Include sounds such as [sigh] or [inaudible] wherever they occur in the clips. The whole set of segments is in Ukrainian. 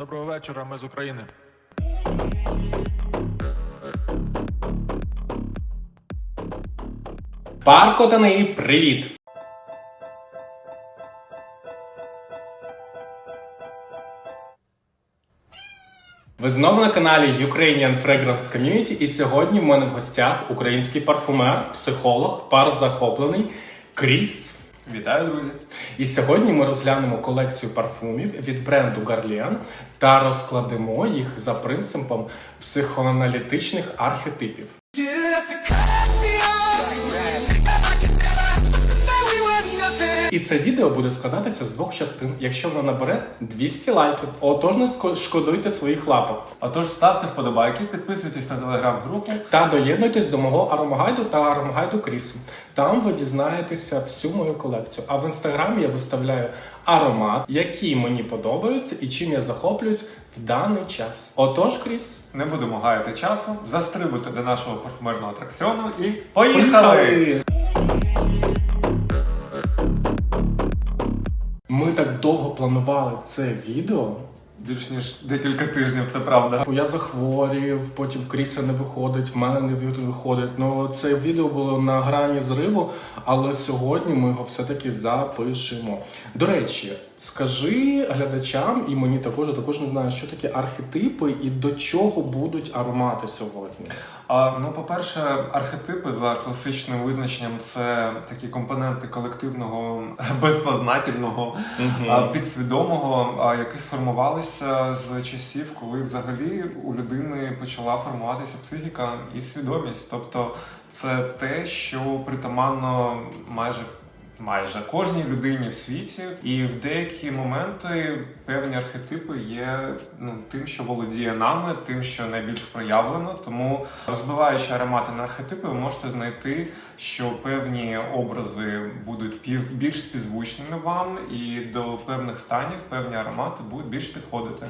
Доброго вечора, ми з України. Парко Танеї, привіт! Ви знову на каналі Ukrainian Fragrance Community і сьогодні в мене в гостях український парфумер, психолог, пар захоплений Кріс. Вітаю, друзі! І сьогодні ми розглянемо колекцію парфумів від бренду Garlian та розкладемо їх за принципом психоаналітичних архетипів. І це відео буде складатися з двох частин, якщо воно набере 200 лайків. Отож, не шкодуйте своїх лапок. Отож, ставте вподобайки, підписуйтесь на телеграм-групу. Та доєднуйтесь до мого аромагайду та аромагайду Крісу. Там ви дізнаєтеся всю мою колекцію. А в інстаграмі я виставляю аромат, які мені подобаються і чим я захоплююсь в даний час. Отож, Кріс, Не будемо гаяти часу, застрибуйте до нашого парфумерного атракціону і поїхали! Ми так довго планували це відео. Більш ніж декілька тижнів, це правда. Я захворів, потім в Кріса не виходить, в мене не виходить. Ну це відео було на грані зриву, але сьогодні ми його все-таки запишемо. До речі, скажи глядачам, і мені також я також не знаю, що таке архетипи і до чого будуть аромати сьогодні. А, ну, по-перше, архетипи за класичним визначенням це такі компоненти колективного [laughs] безсознательного а, підсвідомого, які сформувалися з часів, коли взагалі у людини почала формуватися психіка і свідомість. Тобто це те, що притаманно майже. Майже кожній людині в світі, і в деякі моменти певні архетипи є ну тим, що володіє нами, тим, що найбільш проявлено. Тому розбиваючи аромати на архетипи, ви можете знайти, що певні образи будуть пів більш співзвучними вам, і до певних станів певні аромати будуть більш підходити.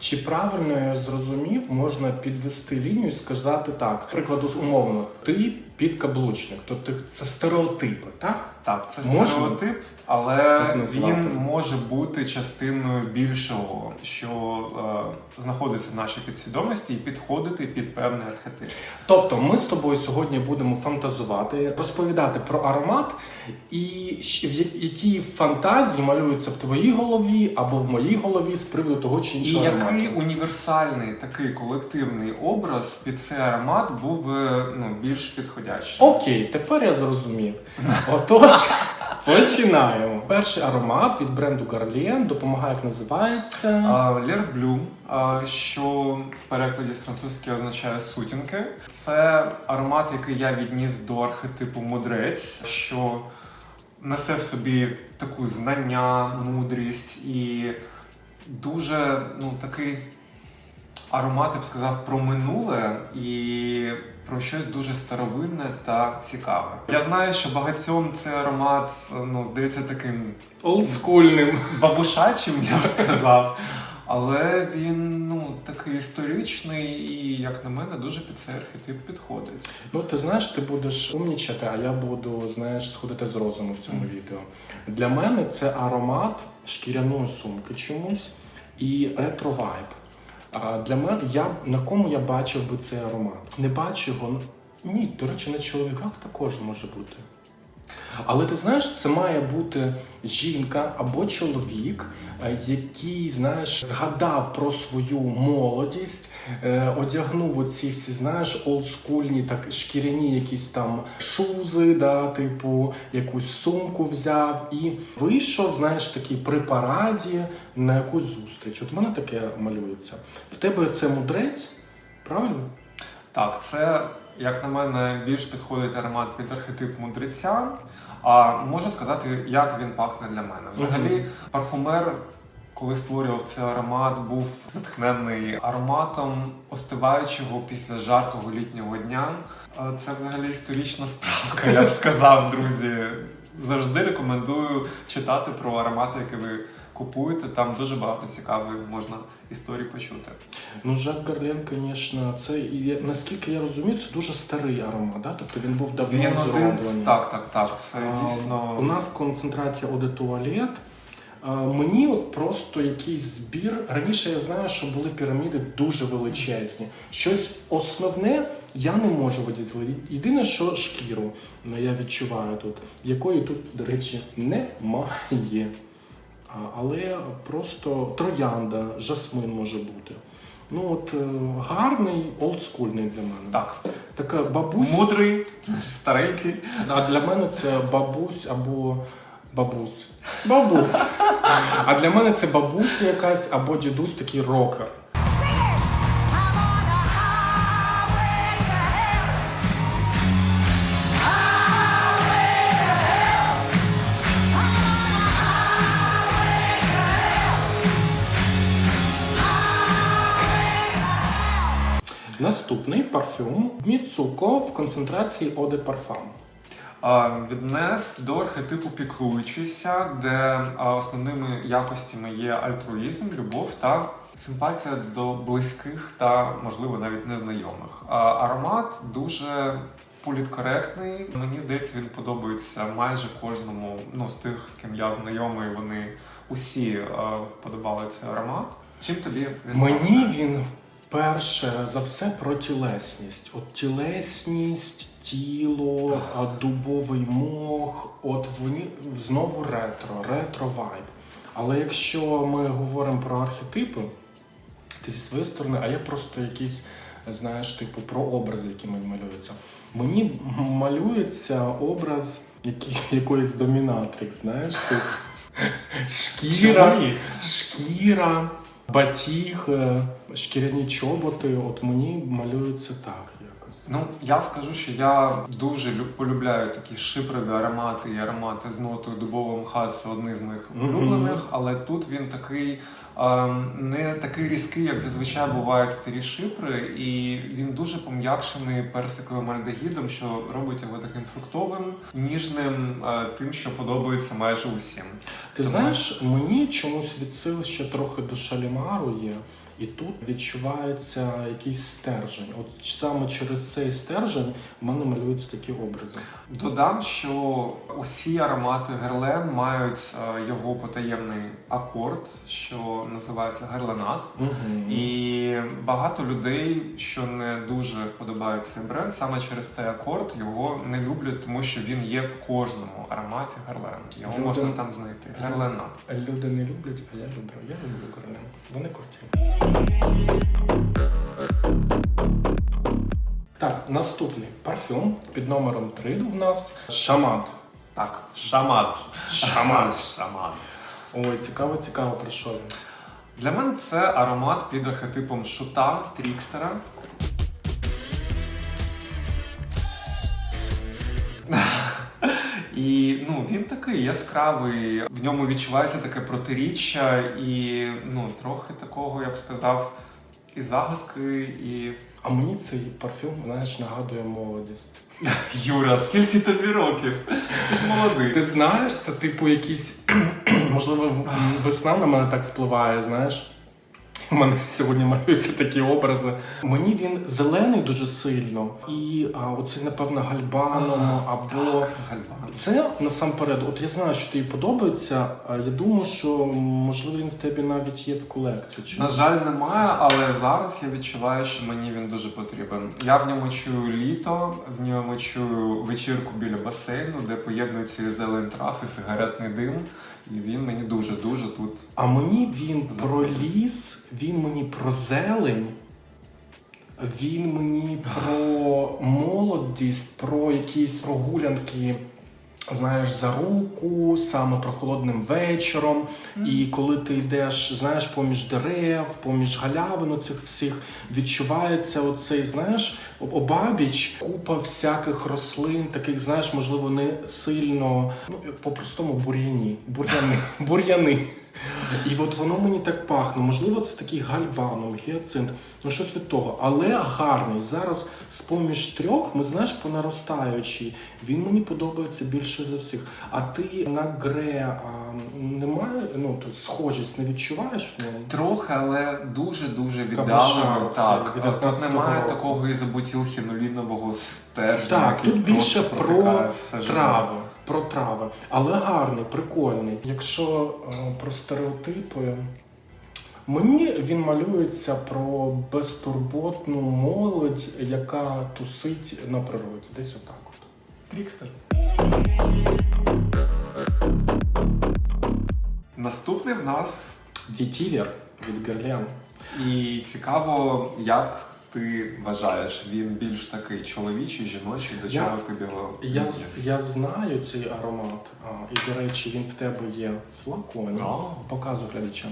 Чи правильно я зрозумів, можна підвести лінію і сказати так. Прикладу умовно, ти підкаблучник, тобто це стереотипи, так? Так, це Можна? стереотип, але він може бути частиною більшого, що е, знаходиться в нашій підсвідомості, і підходити під певний архетип. Тобто ми з тобою сьогодні будемо фантазувати, розповідати про аромат і які фантазії малюються в твоїй голові або в моїй голові з приводу того чи І іншого який універсальний такий колективний образ під цей аромат був би ну, більш підходящий? Окей, тепер я зрозумів. Отож, [laughs] починаємо. Перший аромат від бренду Garlian допомагає, як називається. Лер Блю, що в перекладі з французької означає сутінки. Це аромат, який я відніс до архетипу мудрець, що несе в собі таку знання, мудрість і дуже ну, такий аромат, я б сказав, про минуле і про щось дуже старовинне та цікаве. Я знаю, що багатьом цей аромат ну, здається таким Олдскульним. бабушачим, я б сказав. Але він ну такий історичний і, як на мене, дуже під цей архетип підходить. Ну, ти знаєш, ти будеш умнічати, а я буду, знаєш, сходити з розуму в цьому відео. Для мене це аромат шкіряної сумки чомусь і ретро-вайб. А для мене я на кому я бачив би цей аромат? Не бачу його. Ні, до речі, на чоловіках також може бути. Але ти знаєш, це має бути жінка або чоловік, е, який, знаєш, згадав про свою молодість, е, одягнув оці всі, знаєш, олдскульні, так шкіряні якісь там шузи, да, типу, якусь сумку взяв і вийшов, знаєш, такий при параді на якусь зустріч. От в мене таке малюється. В тебе це мудрець, правильно? Так, це, як на мене, більш підходить аромат під архетип мудреця. А можу сказати, як він пахне для мене. Взагалі, парфумер, коли створював цей аромат, був натхнений ароматом остиваючого після жаркого літнього дня. Це взагалі історична справка, я б сказав, друзі. Завжди рекомендую читати про аромати, які ви купуєте. Там дуже багато цікавої можна історії почути. Ну, Жак Гарлен, звісно, це і наскільки я розумію, це дуже старий аромат, да? тобто він був давно Він один з так, так, так. Це А, дійсно У нас концентрація оде туалет Мені от просто якийсь збір. Раніше я знаю, що були піраміди дуже величезні. Щось основне я не можу виділити. Єдине, що шкіру ну, я відчуваю тут, якої тут, до речі, немає. Але просто троянда, жасмин може бути. Ну от е, гарний, олдскульний для мене. Так. Така бабусь. Мудрий, старенький. А для мене це бабусь або бабусь. Бабусь. А для мене це бабуся якась або дідусь такий рокер. Наступний парфюм Міцуко в концентрації Parfum. А, Віднес до архетипу піклуючися, де основними якостями є альтруїзм, любов та симпатія до близьких та, можливо, навіть незнайомих. Аромат дуже політкоректний. Мені здається, він подобається майже кожному ну, з тих, з ким я знайомий. Вони усі вподобали цей аромат. Чим тобі він Мені він перше за все про тілесність. От тілесність, тіло, дубовий мох, от вони знову ретро, ретро вайб. Але якщо ми говоримо про архетипи, ти зі своєї сторони, а я просто якийсь, знаєш, типу про образи, які мені малюються. Мені малюється образ який, якоїсь домінатрикс, знаєш, типу. Шкіра, шкіра, батіг, е, шкіряні чоботи. От мені малюється так якось. Ну, я скажу, що я дуже лю- полюбляю такі шипрові аромати і аромати з нотою дубового мха. Це одні з моїх улюблених, але тут він такий не такий різкий, як зазвичай бувають старі шипри, і він дуже пом'якшений персиковим альдегідом, що робить його таким фруктовим, ніжним, тим, що подобається майже усім. Ти Тому- знаєш, мені чомусь від сил ще трохи до шалімару є, і тут відчувається якийсь стержень. От саме через цей стержень в мене малюються такі образи. Додам, що усі аромати Герлен мають е, його потаємний акорд, що називається герленат. Угу. І багато людей, що не дуже вподобають цей бренд, саме через цей акорд його не люблять, тому що він є в кожному ароматі Герлен. Його Люди- можна там знайти. Герленат. Люди не люблять, а я люблю. Я люблю королем. Вони круті. Так, наступний парфюм під номером 3 в нас Шамат. Так, шамат. Шамат. [laughs] Шамат. Ой, цікаво, цікаво, про що він. Для мене це аромат під архетипом шута Трікстера. І ну, він такий яскравий, в ньому відчувається таке протиріччя і ну, трохи такого, я б сказав, і загадки, і. А мені цей парфюм, знаєш, нагадує молодість. [laughs] Юра, скільки тобі років? Ти ж молодий. Ти знаєш, це типу якийсь, [clears throat] можливо, весна на мене так впливає, знаєш. У мене сьогодні малюються такі образи. Мені він зелений дуже сильно, і а, оцей, напевно, гальбаном або. Гальбан. Це насамперед, от я знаю, що тобі подобається. А я думаю, що можливо він в тебе навіть є в колекції. Чи На жаль, немає, але зараз я відчуваю, що мені він дуже потрібен. Я в ньому чую літо, в ньому чую вечірку біля басейну, де поєднуються і зелень трав, і сигаретний дим. І він мені дуже дуже тут. А мені він про ліс, він мені про зелень, він мені про молодість, про якісь прогулянки. Знаєш, за руку, саме прохолодним вечором. І коли ти йдеш, знаєш, поміж дерев, поміж галявин цих всіх, відчувається оцей, знаєш, обабіч, купа всяких рослин, таких, знаєш, можливо, не сильно, ну, по-простому бур'яні, бур'яни, бур'яни. І от воно мені так пахне. Можливо, це такий гальбаном, гіацинт, ну щось від того. Але гарний. Зараз з поміж трьох, ми знаєш, по наростаючій, він мені подобається більше за всіх. А ти на гре а, немає, ну тут схожість не відчуваєш в ньому? Трохи, але дуже дуже Кабашар, віддалено. це Так, тут 19-го немає року. такого ізобутілхінолінового стержня. Так, який тут більше просто про протикає все. Трави. Про трави, але гарний, прикольний. Якщо е, про стереотипи, мені він малюється про безтурботну молодь, яка тусить на природі. Десь отак от. Трікстер. Наступний в нас Вітівер від Герлен. і цікаво, як ти вважаєш, він більш такий чоловічий, жіночий, до чого ти його Я, я знаю цей аромат, а, і до речі, він в тебе є в флаконі. Показую глядачам.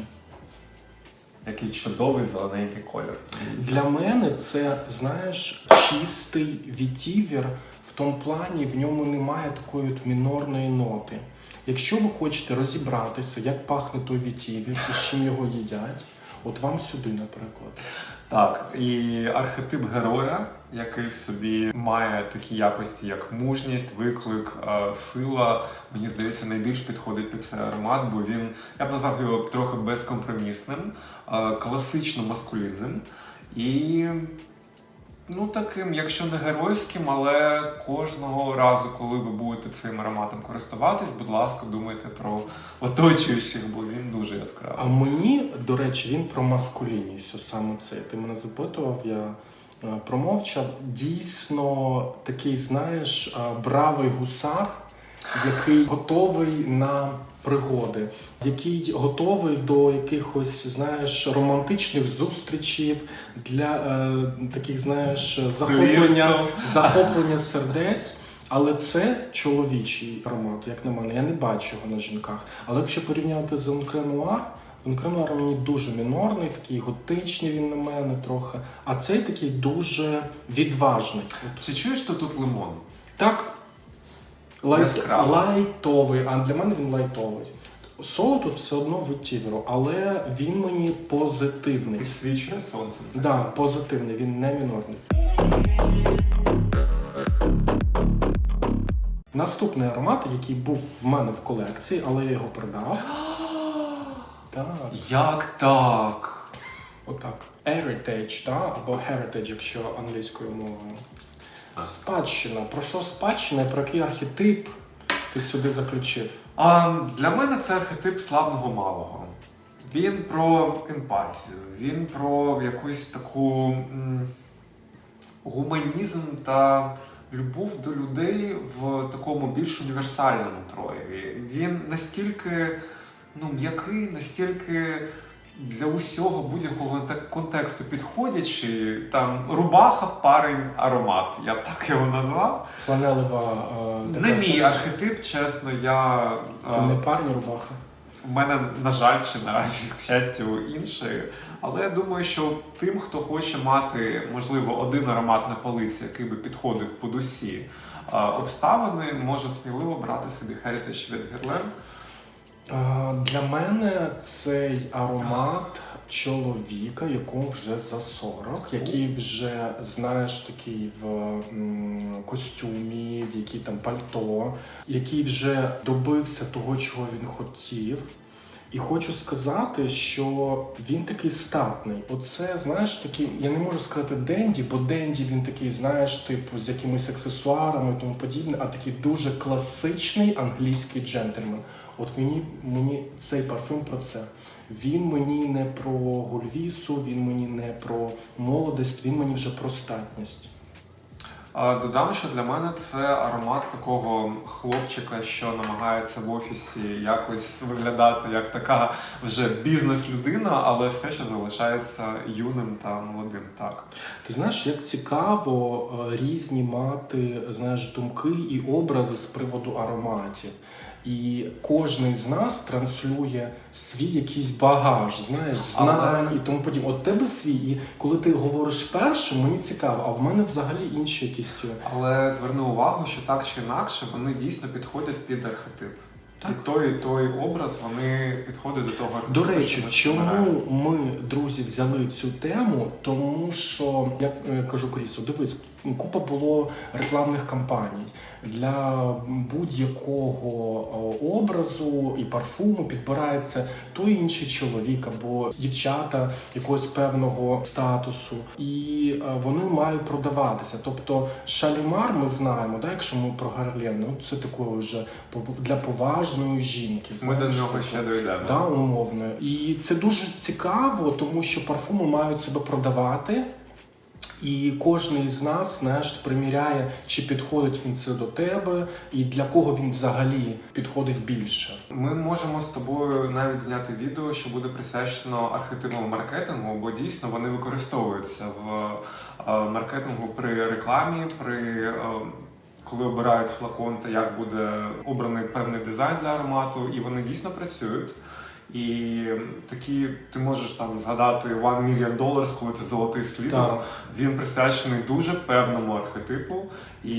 Який чудовий зелененький колір. Для мене це, знаєш, чистий вітівер в тому плані, в ньому немає такої от мінорної ноти. Якщо ви хочете розібратися, як пахне той вітівер і з чим його їдять, от вам сюди, наприклад. Так, і архетип героя, який в собі має такі якості, як мужність, виклик, е, сила, мені здається, найбільш підходить під цей аромат, бо він, я б назвав його трохи безкомпромісним, е, класично маскулінним і. Ну, таким, якщо не геройським, але кожного разу, коли ви будете цим ароматом користуватись, будь ласка, думайте про оточуючих, бо він дуже яскравий. А мені, до речі, він про маскулінність, саме це. Ти мене запитував, я е, промовчав. Дійсно, такий, знаєш, е, бравий гусар, який готовий на пригоди, який готовий до якихось, знаєш, романтичних зустрічей для е, таких, знаєш, захоплення, захоплення сердець. Але це чоловічий аромат, як на мене. Я не бачу його на жінках. Але якщо порівняти з Онкренуар, Онкренуар мені дуже мінорний, такий готичний він на мене трохи. А цей такий дуже відважний. Чи чуєш ти тут лимон? так. Лайт, Яскраво. лайтовий, а для мене він лайтовий. Соло тут все одно витіверу, але він мені позитивний. Підсвічує сонцем. Да, позитивний, він не мінорний. Наступний аромат, який був в мене в колекції, але я його продав. [gasps] Так, Як так? отак. Heritage, да? або Heritage, якщо англійською мовою. Спадщина. Про що спадщина і про який архетип ти сюди заключив? А, для мене це архетип славного малого. Він про емпатію, він про якусь таку м, гуманізм та любов до людей в такому більш універсальному прояві. Він настільки ну, м'який, настільки для усього будь-якого контексту підходячий. Там рубаха, парень, аромат. Я б так його назвав. Фланелева. е, Не мій архетип, чесно, я. Ти е, не парні рубаха. У мене, на жаль, чи наразі, [laughs] к щастю, інший. Але я думаю, що тим, хто хоче мати, можливо, один аромат на полиці, який би підходив під усі е, обставини, може сміливо брати собі Heritage від Guerlain. Для мене цей аромат чоловіка, якому вже за 40, який вже, знаєш, такий в костюмі, в який там пальто, який вже добився того, чого він хотів. І хочу сказати, що він такий статний. Оце, знаєш, такий, я не можу сказати Денді, бо Денді він такий, знаєш, типу, з якимись аксесуарами і тому подібне, а такий дуже класичний англійський джентльмен. От мені, мені цей парфюм про це. Він мені не про гульвісу, він мені не про молодість, він мені вже про статність. Додам, що для мене це аромат такого хлопчика, що намагається в офісі якось виглядати як така вже бізнес-людина, але все ще залишається юним та молодим. Так. Ти знаєш, як цікаво е, різні мати знаєш, думки і образи з приводу ароматів. І кожен з нас транслює свій якийсь багаж, знаєш, знань і тому подібне. От тебе свій, і коли ти говориш першим, мені цікаво, а в мене взагалі інші якісь. е, Але зверни увагу, що так чи інакше вони дійсно підходять під архетип. Так. І той, і той образ вони підходять до того архетипу. До речі, чому ми, друзі, взяли цю тему? Тому що я е, кажу Крісу, дивись, Купа було рекламних кампаній для будь-якого образу і парфуму підбирається той інший чоловік або дівчата якогось певного статусу, і е, вони мають продаватися. Тобто шалімар ми знаємо, да, якщо ми про Гарлен, ну це такої вже для поважної жінки. Ми до нього ще дійдемо. Да, умовно. І це дуже цікаво, тому що парфуми мають себе продавати. І кожен із нас, знаєш, приміряє, чи підходить він це до тебе, і для кого він взагалі підходить більше. Ми можемо з тобою навіть зняти відео, що буде присвячено архетипам маркетингу, бо дійсно вони використовуються в е, маркетингу при рекламі, при е, коли обирають флакон та як буде обраний певний дизайн для аромату, і вони дійсно працюють. І такі ти можеш там згадати One Million Dollars, коли це золотий слідок. Так. Він присвячений дуже певному архетипу і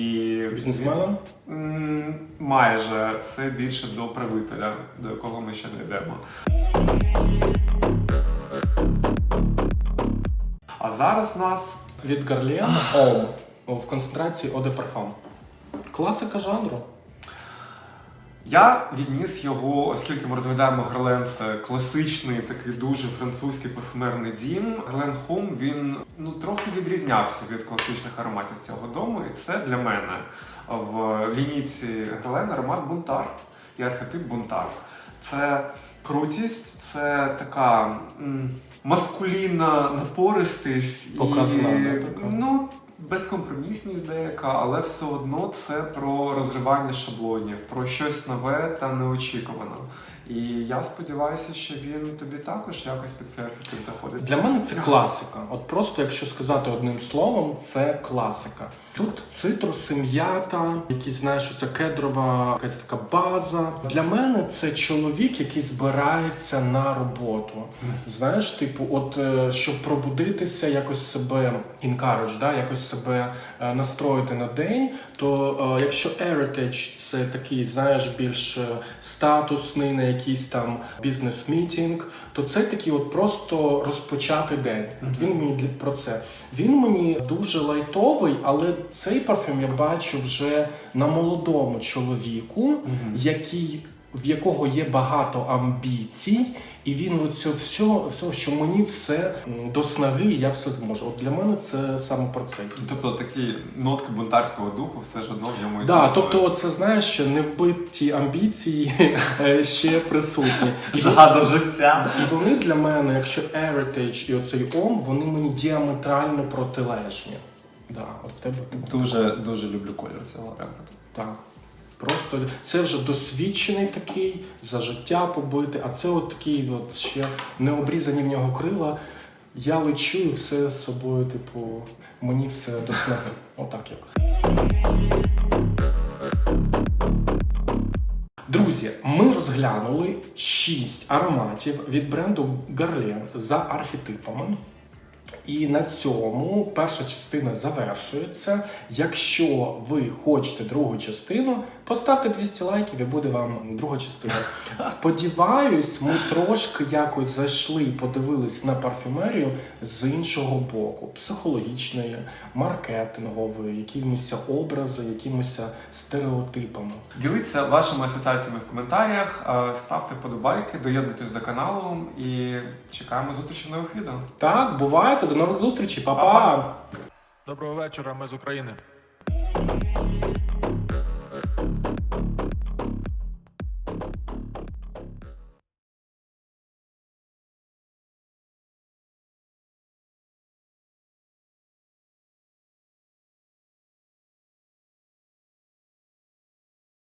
Бізнесменам? Майже це більше до правителя, до якого ми ще дійдемо. А зараз у нас Від Гарлен Ом в концентрації de Класика жанру. Я відніс його, оскільки ми розглядаємо Герлен, це класичний такий дуже французький парфумерний дім. Герлен Хом він ну трохи відрізнявся від класичних ароматів цього дому, і це для мене в лінійці Герлен аромат бунтар і архетип бунтар. Це крутість, це така м, маскулінна напористість Показна, і така? ну. Безкомпромісність деяка, але все одно це про розривання шаблонів, про щось нове та неочікуване. І я сподіваюся, що він тобі також якось під цей заходить. Для мене це класика. От просто якщо сказати одним словом, це класика. Тут цитруси, м'ята, якісь знаєш, оця кедрова якась така база. Для мене це чоловік, який збирається на роботу. Знаєш, типу, от е, щоб пробудитися, якось себе encourage, да, якось себе е, настроїти на день. То е, якщо heritage це такий, знаєш, більш статусний, на якийсь там бізнес-мітінг, то це такий от просто розпочати день. От він мені для- про це. Він мені дуже лайтовий, але цей парфюм я бачу вже на молодому чоловіку, який. В якого є багато амбіцій, і він оце все, все, що мені все до снаги, я все зможу. От для мене це саме про це. Тобто такі нотки бунтарського духу все ж одно в ньому Да, існує. тобто, це знаєш, що невбиті амбіції [laughs] е, ще присутні. Жага до життя. І вони для мене, якщо Heritage і оцей Ом, вони мені діаметрально протилежні. Да, от в тебе. Дуже дуже люблю колір цього аромату. так. Просто це вже досвідчений такий, за життя побитий, а це от такий от ще не обрізані в нього крила. Я лечу і все з собою, типу, мені все до снаги. Отак якось. Друзі, ми розглянули 6 ароматів від бренду Guerlain за архетипами. І на цьому перша частина завершується. Якщо ви хочете другу частину, поставте 200 лайків і буде вам друга частина. [laughs] Сподіваюсь, ми трошки якось зайшли і подивились на парфюмерію з іншого боку, психологічної, маркетингової, якимось образи, якимось стереотипами. Діліться вашими асоціаціями в коментарях, ставте вподобайки, доєднуйтесь до каналу і чекаємо зустрічі в нових відео. Так, бувайте, до нових зустрічей, Па-па! Доброго вечора, ми з України.